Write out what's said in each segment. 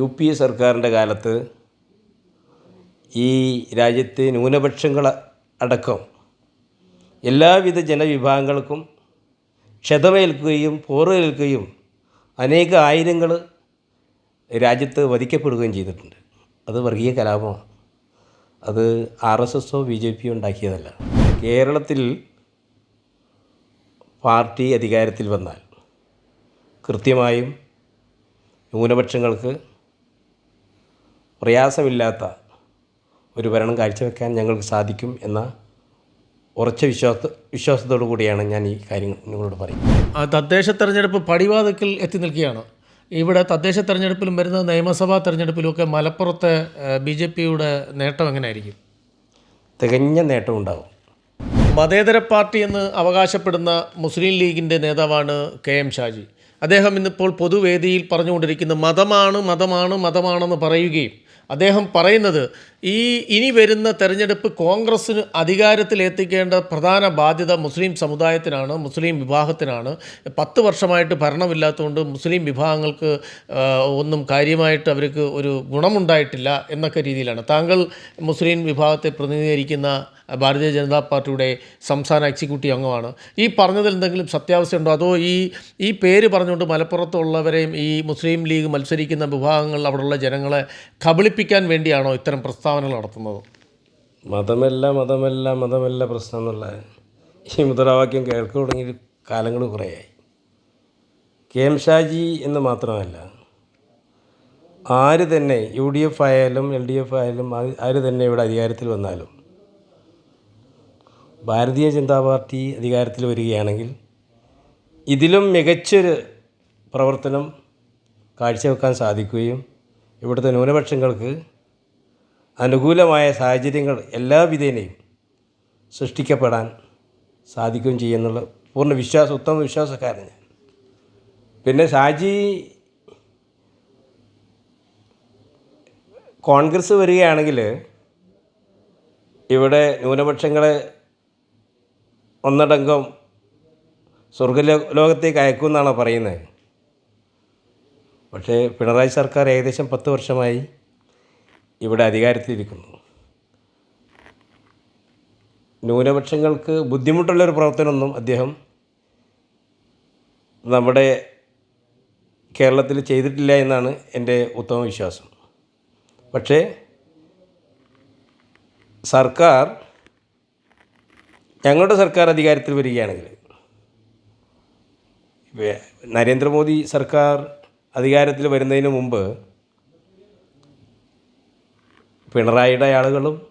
U P A സർക്കാരിന്റെ കാലത്ത് ഈ രാജ്യത്തെ ന്യൂനപക്ഷങ്ങൾ അടക്കം എല്ലാവിധ ജനവിഭാഗങ്ങൾക്കും ക്ഷതമേൽക്കുകയും പോറേൽക്കുകയും അനേക ആയിരങ്ങൾ രാജ്യത്ത് വധിക്കപ്പെടുകയും ചെയ്തിട്ടുണ്ട്. അത് വർഗീയ കലാപമാണ്. അത് ആർ എസ് എസോ ബി ജെ പിയോ ഉണ്ടാക്കിയതല്ല. കേരളത്തിൽ പാർട്ടി അധികാരത്തിൽ വന്നാൽ കൃത്യമായും ന്യൂനപക്ഷങ്ങൾക്ക് പ്രയാസമില്ലാത്ത ഒരു ഭരണം കാഴ്ചവെക്കാൻ ഞങ്ങൾക്ക് സാധിക്കും എന്ന ഉറച്ച വിശ്വാസ വിശ്വാസത്തോടു കൂടിയാണ് ഞാൻ ഈ കാര്യങ്ങൾ നിങ്ങളോട് പറയുന്നത്. തദ്ദേശ തെരഞ്ഞെടുപ്പ് പടിവാതിക്കൽ എത്തി നിൽക്കുകയാണ്. ഇവിടെ തദ്ദേശ തെരഞ്ഞെടുപ്പിലും വരുന്ന നിയമസഭാ തെരഞ്ഞെടുപ്പിലുമൊക്കെ മലപ്പുറത്തെ ബി ജെ പിയുടെ നേട്ടം എങ്ങനെയായിരിക്കും? തികഞ്ഞ നേട്ടം ഉണ്ടാകും മതേതര പാർട്ടി എന്ന് അവകാശപ്പെടുന്ന മുസ്ലിം ലീഗിന്റെ നേതാവാണ് കെ എം ഷാജി. അദ്ദേഹം ഇന്നിപ്പോൾ പൊതുവേദിയിൽ പറഞ്ഞുകൊണ്ടിരിക്കുന്ന മതമാണ് മതമാണ് മതമാണെന്ന് പറയുകയും അദ്ദേഹം പറയുന്നത് ഈ ഇനി വരുന്ന തെരഞ്ഞെടുപ്പ് കോൺഗ്രസ്സിന് അധികാരത്തിൽ എത്തിക്കേണ്ട പ്രധാന ബാധ്യത മുസ്ലിം സമുദായത്തിനാണ് മുസ്ലിം വിഭാഗത്തിനാണ്. പത്ത് വർഷമായിട്ട് ഭരണമില്ലാത്തതുകൊണ്ട് മുസ്ലിം വിഭാഗങ്ങൾക്ക് ഒന്നും കാര്യമായിട്ട് അവർക്ക് ഒരു ഗുണമുണ്ടായിട്ടില്ല എന്നൊക്കെ രീതിയിലാണ്. താങ്കൾ മുസ്ലിം വിഭാഗത്തെ പ്രതിനിധീകരിക്കുന്ന ഭാരതീയ ജനതാ പാർട്ടിയുടെ സംസ്ഥാന എക്സിക്യൂട്ടീവ് അംഗമാണ്. ഈ പറഞ്ഞതിൽ എന്തെങ്കിലും സത്യാവസ്ഥയുണ്ടോ അതോ ഈ ഈ പേര് പറഞ്ഞുകൊണ്ട് മലപ്പുറത്തുള്ളവരെയും ഈ മുസ്ലിം ലീഗ് മത്സരിക്കുന്ന വിഭാഗങ്ങൾ അവിടെയുള്ള ജനങ്ങളെ കബളിപ്പിക്കാൻ വേണ്ടിയാണോ ഇത്തരം പ്രസ്താവനകൾ നടത്തുന്നത്? മതമല്ല മതമല്ല മതമല്ല പ്രശ്നം എന്നുള്ള ഈ മുദ്രാവാക്യം കേൾക്കു തുടങ്ങിയ കാലങ്ങൾ കുറേയായി. കെ എം ഷാജി എന്ന് മാത്രമല്ല ആര് തന്നെ യു ഡി എഫ് ആയാലും എൽ ഡി എഫ് ആയാലും ആര് തന്നെ ഇവിടെ അധികാരത്തിൽ വന്നാലും ഭാരതീയ ജനതാ പാർട്ടി അധികാരത്തിൽ വരികയാണെങ്കിൽ ഇതിലും മികച്ചൊരു പ്രവർത്തനം കാഴ്ചവെക്കാൻ സാധിക്കുകയും ഇവിടുത്തെ ന്യൂനപക്ഷങ്ങൾക്ക് അനുകൂലമായ സാഹചര്യങ്ങൾ എല്ലാവിധേനയും സൃഷ്ടിക്കപ്പെടാൻ സാധിക്കുകയും ചെയ്യുന്നുള്ള പൂർണ വിശ്വാസം ഉത്തമ വിശ്വാസക്കാരൻ ഞാൻ. പിന്നെ ഷാജി കോൺഗ്രസ് വരികയാണെങ്കിൽ ഇവിടെ ന്യൂനപക്ഷങ്ങളെ ഒന്നടങ്കം സ്വർഗലോ ലോകത്തേക്ക് അയക്കുമെന്നാണോ പറയുന്നത്? പക്ഷേ പിണറായി സർക്കാർ ഏകദേശം പത്ത് വർഷമായി ഇവിടെ അധികാരത്തിലിരിക്കുന്നു. ന്യൂനപക്ഷങ്ങൾക്ക് ബുദ്ധിമുട്ടുള്ളൊരു പ്രവർത്തനമൊന്നും അദ്ദേഹം നമ്മുടെ കേരളത്തിൽ ചെയ്തിട്ടില്ല എന്നാണ് എന്റെ ഉത്തമ വിശ്വാസം പക്ഷേ സർക്കാർ ഞങ്ങളുടെ സർക്കാർ അധികാരത്തിൽ വരികയാണെങ്കിൽ നരേന്ദ്രമോദി സർക്കാർ അധികാരത്തിൽ വരുന്നതിന് മുമ്പ് പിണറായിയുടെ ആളുകളും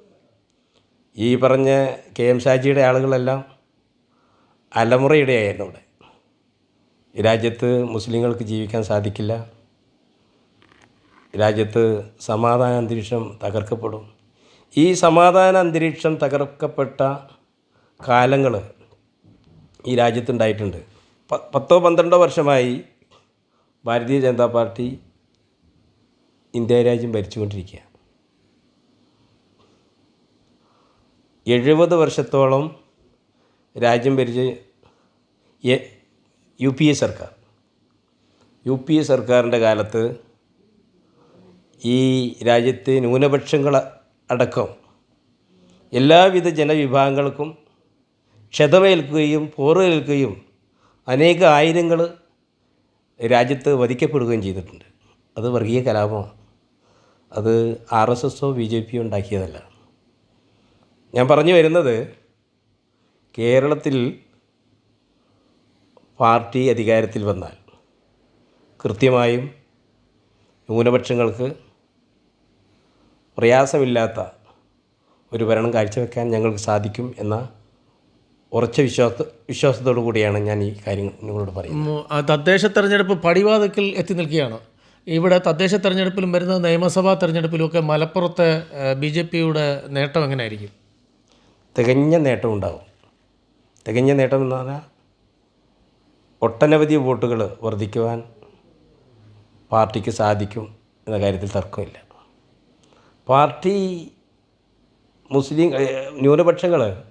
ഈ പറഞ്ഞ കെ എം ഷാജിയുടെ ആളുകളെല്ലാം അലമുറയുടെ ആയിരുന്നു ഇവിടെ രാജ്യത്ത് മുസ്ലിങ്ങൾക്ക് ജീവിക്കാൻ സാധിക്കില്ല. രാജ്യത്ത് സമാധാന അന്തരീക്ഷം തകർക്കപ്പെടും. ഈ സമാധാന അന്തരീക്ഷം തകർക്കപ്പെട്ട കാലങ്ങൾ ഈ രാജ്യത്തുണ്ടായിട്ടുണ്ട്. പത്തോ പന്ത്രണ്ടോ വർഷമായി ഭാരതീയ ജനതാ പാർട്ടി ഇന്ത്യ രാജ്യം ഭരിച്ചുകൊണ്ടിരിക്കുക എഴുപത് വർഷത്തോളം രാജ്യം ഭരിച്ച് യു പി എ സർക്കാർ. യു പി എ സർക്കാരിന്റെ കാലത്ത് ഈ രാജ്യത്തെ ന്യൂനപക്ഷങ്ങൾ അടക്കം എല്ലാവിധ ജനവിഭാഗങ്ങൾക്കും ക്ഷതമേൽക്കുകയും പോറുകേൽക്കുകയും അനേക ആയിരങ്ങൾ രാജ്യത്ത് വധിക്കപ്പെടുകയും ചെയ്തിട്ടുണ്ട്. അത് വർഗീയ കലാപമാണ്. അത് ആർ എസ് എസോ ബി ജെ പിയോ ഉണ്ടാക്കിയതല്ല. ഞാൻ പറഞ്ഞു വരുന്നത് കേരളത്തിൽ പാർട്ടി അധികാരത്തിൽ വന്നാൽ കൃത്യമായും ന്യൂനപക്ഷങ്ങൾക്ക് പ്രയാസമില്ലാത്ത ഒരു ഭരണം കാഴ്ചവെക്കാൻ ഞങ്ങൾക്ക് സാധിക്കും എന്ന ഉറച്ച വിശ്വാസ വിശ്വാസത്തോടു കൂടിയാണ് ഞാൻ ഈ കാര്യങ്ങൾ നിങ്ങളോട് പറയുന്നത്. തദ്ദേശ തെരഞ്ഞെടുപ്പ് പടിവാതിക്കൽ എത്തി നിൽക്കുകയാണ്. ഇവിടെ തദ്ദേശ തെരഞ്ഞെടുപ്പിലും വരുന്ന നിയമസഭാ തെരഞ്ഞെടുപ്പിലുമൊക്കെ മലപ്പുറത്തെ ബി ജെ പിയുടെ നേട്ടം എങ്ങനെയായിരിക്കും? തികഞ്ഞ നേട്ടം ഉണ്ടാവും. തികഞ്ഞ നേട്ടം എന്ന് പറഞ്ഞാൽ ഒട്ടനവധി വോട്ടുകൾ വർദ്ധിക്കുവാൻ പാർട്ടിക്ക് സാധിക്കും എന്ന കാര്യത്തിൽ തർക്കമില്ല. പാർട്ടി മുസ്ലിം ന്യൂനപക്ഷങ്ങൾ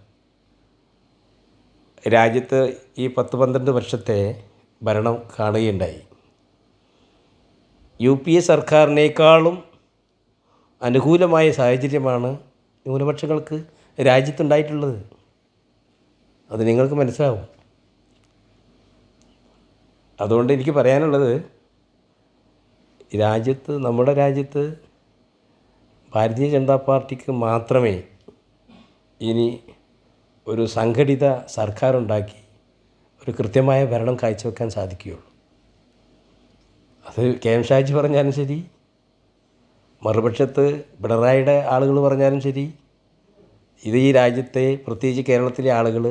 രാജ്യത്ത് ഈ പത്ത് പന്ത്രണ്ട് വർഷത്തെ ഭരണം കാണുകയുണ്ടായി. യു പി എ സർക്കാരിനേക്കാളും അനുകൂലമായ സാഹചര്യമാണ് ന്യൂനപക്ഷങ്ങൾക്ക് രാജ്യത്തുണ്ടായിട്ടുള്ളത്. അത് നിങ്ങൾക്ക് മനസ്സിലാവും. അതുകൊണ്ട് എനിക്ക് പറയാനുള്ളത് രാജ്യത്ത് നമ്മുടെ രാജ്യത്ത് ഭാരതീയ ജനതാ പാർട്ടിക്ക് മാത്രമേ ഇനി ഒരു സംഘടിത സർക്കാരുണ്ടാക്കി ഒരു കൃത്യമായ ഭരണം കാഴ്ചവെക്കാൻ സാധിക്കുകയുള്ളൂ. അത് കെ എം ഷാജി പറഞ്ഞാലും ശരി മറുപക്ഷത്ത് പിണറായിയുടെ ആളുകൾ പറഞ്ഞാലും ശരി ഇത് ഈ രാജ്യത്തെ പ്രത്യേകിച്ച് കേരളത്തിലെ ആളുകൾ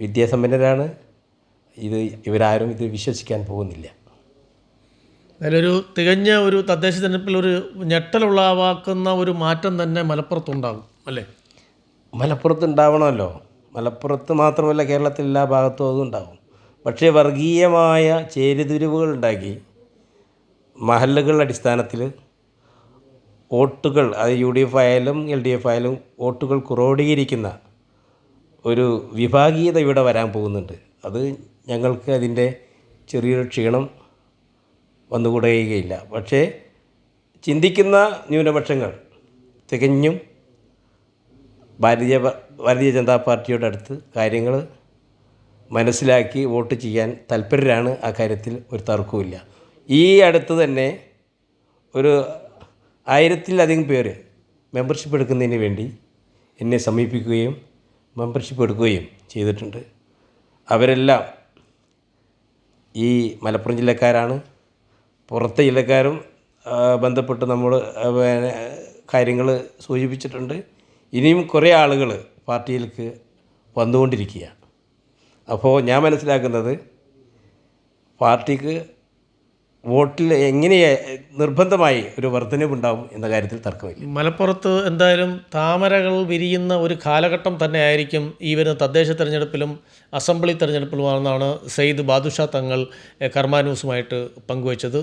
വിദ്യാസമ്പന്നരാണ് ഇത് ഇവരാരും ഇത് വിശ്വസിക്കാൻ പോകുന്നില്ല. അതിലൊരു തികഞ്ഞ ഒരു തദ്ദേശ തെരഞ്ഞെടുപ്പിൽ ഒരു ഞെട്ടലുളവാക്കുന്ന ഒരു മാറ്റം തന്നെ മലപ്പുറത്തുണ്ടാകും അല്ലേ? മലപ്പുറത്ത് ഉണ്ടാവണമല്ലോ മലപ്പുറത്ത് മാത്രമല്ല കേരളത്തിൽ എല്ലാ ഭാഗത്തും അതും ഉണ്ടാവും പക്ഷേ വർഗീയമായ ചേരിതിരിവുകൾ ഉണ്ടാക്കി മഹല്ലുകളുടെ അടിസ്ഥാനത്തിൽ വോട്ടുകൾ അത് യു ഡി എഫ് ആയാലും എൽ ഡി എഫ് ആയാലും വോട്ടുകൾ ക്രോഡീകരിക്കുന്ന ഒരു വിഭാഗീയത ഇവിടെ വരാൻ പോകുന്നുണ്ട്. അത് ഞങ്ങൾക്ക് അതിന്റെ ചെറിയൊരു ക്ഷീണം വന്നുകൂടുകയില്ല പക്ഷേ ചിന്തിക്കുന്ന ന്യൂനപക്ഷങ്ങൾ തികഞ്ഞും ഭാരതീയ ഭാരതീയ ജനതാ പാർട്ടിയുടെ അടുത്ത് കാര്യങ്ങൾ മനസ്സിലാക്കി വോട്ട് ചെയ്യാൻ താല്പര്യരാണ് ആ കാര്യത്തിൽ ഒരു തർക്കവുമില്ല. ഈ അടുത്ത് തന്നെ ഒരു ആയിരത്തിലധികം പേര് മെമ്പർഷിപ്പ് എടുക്കുന്നതിന് വേണ്ടി എന്നെ സമീപിക്കുകയും മെമ്പർഷിപ്പ് എടുക്കുകയും ചെയ്തിട്ടുണ്ട്. അവരെല്ലാം ഈ മലപ്പുറം ജില്ലക്കാരാണ്. പുറത്തെ ജില്ലക്കാരും ബന്ധപ്പെട്ട് നമ്മൾ കാര്യങ്ങൾ സൂചിപ്പിച്ചിട്ടുണ്ട്. ഇനിയും കുറേ ആളുകൾ പാർട്ടിയിലേക്ക് വന്നുകൊണ്ടിരിക്കുക അപ്പോൾ ഞാൻ മനസ്സിലാക്കുന്നത് പാർട്ടിക്ക് വോട്ടിൽ എങ്ങനെ നിർബന്ധമായി ഒരു വർധനവുണ്ടാവും എന്ന കാര്യത്തിൽ തർക്കമില്ല. മലപ്പുറത്ത് എന്തായാലും താമരകൾ വിരിയുന്ന ഒരു കാലഘട്ടം തന്നെ ആയിരിക്കും ഈ വരുന്ന തദ്ദേശ തെരഞ്ഞെടുപ്പിലും അസംബ്ലി തെരഞ്ഞെടുപ്പിലുമാണെന്നാണ് സെയ്ദ് ബാദുഷാ തങ്ങൾ കർമാനൂസുമായിട്ട് പങ്കുവച്ചത്.